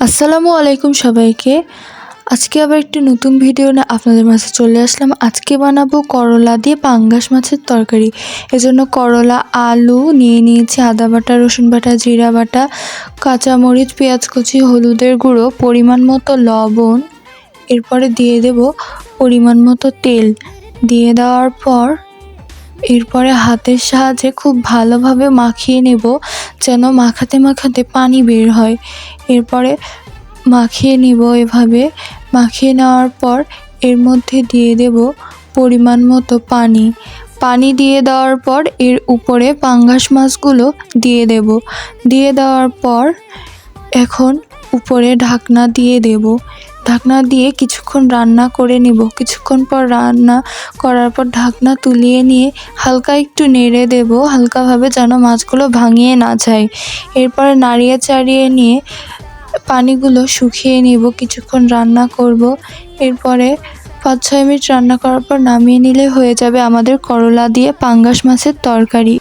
আসসালামু আলাইকুম সবাইকে। আজকে আবার একটি নতুন ভিডিও নিয়ে আপনাদের মাঝে চলে আসলাম। আজকে বানাবো করলা দিয়ে পাঙ্গাস মাছের তরকারি। এজন্য করলা, আলু নিয়ে নিয়েছি আদা বাটা, রসুন বাটা, জিরা বাটা, কাঁচামরিচ, পেঁয়াজ কুচি, হলুদের গুঁড়ো, পরিমাণ মতো লবণ। এরপরে দিয়ে দেব পরিমাণ মতো তেল। দিয়ে দেওয়ার পর এরপরে হাতের সাহায্যে খুব ভালোভাবে মাখিয়ে নেব। যেন মাখাতে মাখাতে পানি বের হয়। এরপরে মাখিয়ে নিব এভাবে। মাখিয়ে নেওয়ার পর এর মধ্যে দিয়ে দেব পরিমাণ মতো পানি। পানি দিয়ে দেওয়ার পর এর উপরে পাঙ্গাস মাছগুলো দিয়ে দেব। দিয়ে দেওয়ার পর এখন উপরে ঢাকনা দিয়ে দেব। ঢাকনা দিয়ে কিছুক্ষণ রান্না করে নেব। কিছুক্ষণ পর রান্না করার পর ঢাকনা তুলিয়ে নিয়ে হালকা একটু নেড়ে দেব, হালকাভাবে যেন মাছগুলো ভাঙিয়ে না যায়। এরপরে নাড়িয়ে চাড়িয়ে নিয়ে পানিগুলো শুকিয়ে নিব, কিছুক্ষণ রান্না করব। এরপরে পাঁচ ছয় মিনিট রান্না করার পর নামিয়ে নিলে হয়ে যাবে আমাদের করলা দিয়ে পাঙ্গাস মাছের তরকারি।